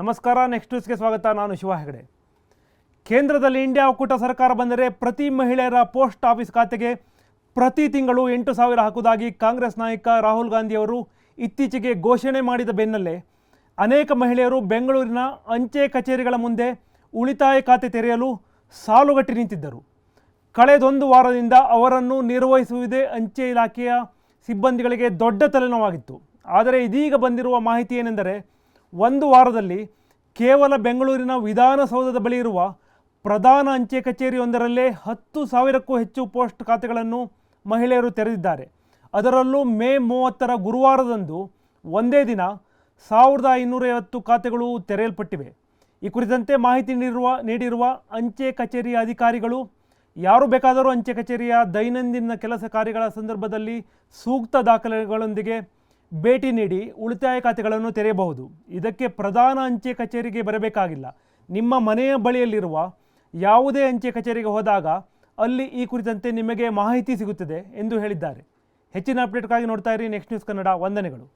ನಮಸ್ಕಾರ ನೆಕ್ಸ್ಟ್ ನ್ಯೂಸ್ಗೆ ಸ್ವಾಗತ. ನಾನು ಶಿವ ಹೆಗಡೆ. ಕೇಂದ್ರದಲ್ಲಿ ಇಂಡಿಯಾ ಒಕ್ಕೂಟ ಸರ್ಕಾರ ಬಂದರೆ ಪ್ರತಿ ಮಹಿಳೆಯರ ಪೋಸ್ಟ್ ಆಫೀಸ್ ಖಾತೆಗೆ ಪ್ರತಿ ತಿಂಗಳು ಎಂಟು ಸಾವಿರ ಹಾಕುವುದಾಗಿ ಕಾಂಗ್ರೆಸ್ ನಾಯಕ ರಾಹುಲ್ ಗಾಂಧಿಯವರು ಇತ್ತೀಚೆಗೆ ಘೋಷಣೆ ಮಾಡಿದ ಬೆನ್ನಲ್ಲೇ ಅನೇಕ ಮಹಿಳೆಯರು ಬೆಂಗಳೂರಿನ ಅಂಚೆ ಕಚೇರಿಗಳ ಮುಂದೆ ಉಳಿತಾಯ ಖಾತೆ ತೆರೆಯಲು ಸಾಲುಗಟ್ಟಿ ನಿಂತಿದ್ದರು. ಕಳೆದೊಂದು ವಾರದಿಂದ ಅವರನ್ನು ನಿರ್ವಹಿಸುವುದೇ ಅಂಚೆ ಇಲಾಖೆಯ ಸಿಬ್ಬಂದಿಗಳಿಗೆ ದೊಡ್ಡ ತಲೆನೋವಾಗಿತ್ತು. ಆದರೆ ಇದೀಗ ಬಂದಿರುವ ಮಾಹಿತಿ ಏನೆಂದರೆ ಒಂದು ವಾರದಲ್ಲಿ ಕೇವಲ ಬೆಂಗಳೂರಿನ ವಿಧಾನಸೌಧದ ಬಳಿ ಇರುವ ಪ್ರಧಾನ ಅಂಚೆ ಕಚೇರಿಯೊಂದರಲ್ಲೇ ಹತ್ತು ಸಾವಿರಕ್ಕೂ ಹೆಚ್ಚು ಪೋಸ್ಟ್ ಖಾತೆಗಳನ್ನು ಮಹಿಳೆಯರು ತೆರೆದಿದ್ದಾರೆ. ಅದರಲ್ಲೂ ಮೇ ಮೂವತ್ತರ ಗುರುವಾರದಂದು ಒಂದೇ ದಿನ ಸಾವಿರದ ಐನೂರೈವತ್ತು ಖಾತೆಗಳು ತೆರೆಯಲ್ಪಟ್ಟಿವೆ. ಈ ಕುರಿತಂತೆ ಮಾಹಿತಿ ನೀಡಿರುವ ನೀಡಿರುವ ಅಂಚೆ ಕಚೇರಿಯ ಅಧಿಕಾರಿಗಳು, ಯಾರು ಬೇಕಾದರೂ ಅಂಚೆ ಕಚೇರಿಯ ದೈನಂದಿನ ಕೆಲಸ ಕಾರ್ಯಗಳ ಸಂದರ್ಭದಲ್ಲಿ ಸೂಕ್ತ ದಾಖಲೆಗಳೊಂದಿಗೆ ಭೇಟಿ ನೀಡಿ ಉಳಿತಾಯ ಖಾತೆಗಳನ್ನು ತೆರೆಯಬಹುದು. ಇದಕ್ಕೆ ಪ್ರಧಾನ ಅಂಚೆ ಕಚೇರಿಗೆ ಬರಬೇಕಾಗಿಲ್ಲ. ನಿಮ್ಮ ಮನೆಯ ಬಳಿಯಲ್ಲಿರುವ ಯಾವುದೇ ಅಂಚೆ ಕಚೇರಿಗೆ ಹೋದಾಗ ಅಲ್ಲಿ ಈ ಕುರಿತಂತೆ ನಿಮಗೆ ಮಾಹಿತಿ ಸಿಗುತ್ತದೆ ಎಂದು ಹೇಳಿದ್ದಾರೆ. ಹೆಚ್ಚಿನ ಅಪ್ಡೇಟ್ಗಾಗಿ ನೋಡ್ತಾ ಇರಿ ನೆಕ್ಸ್ಟ್ ನ್ಯೂಸ್ ಕನ್ನಡ ವಂದನೆಗಳು.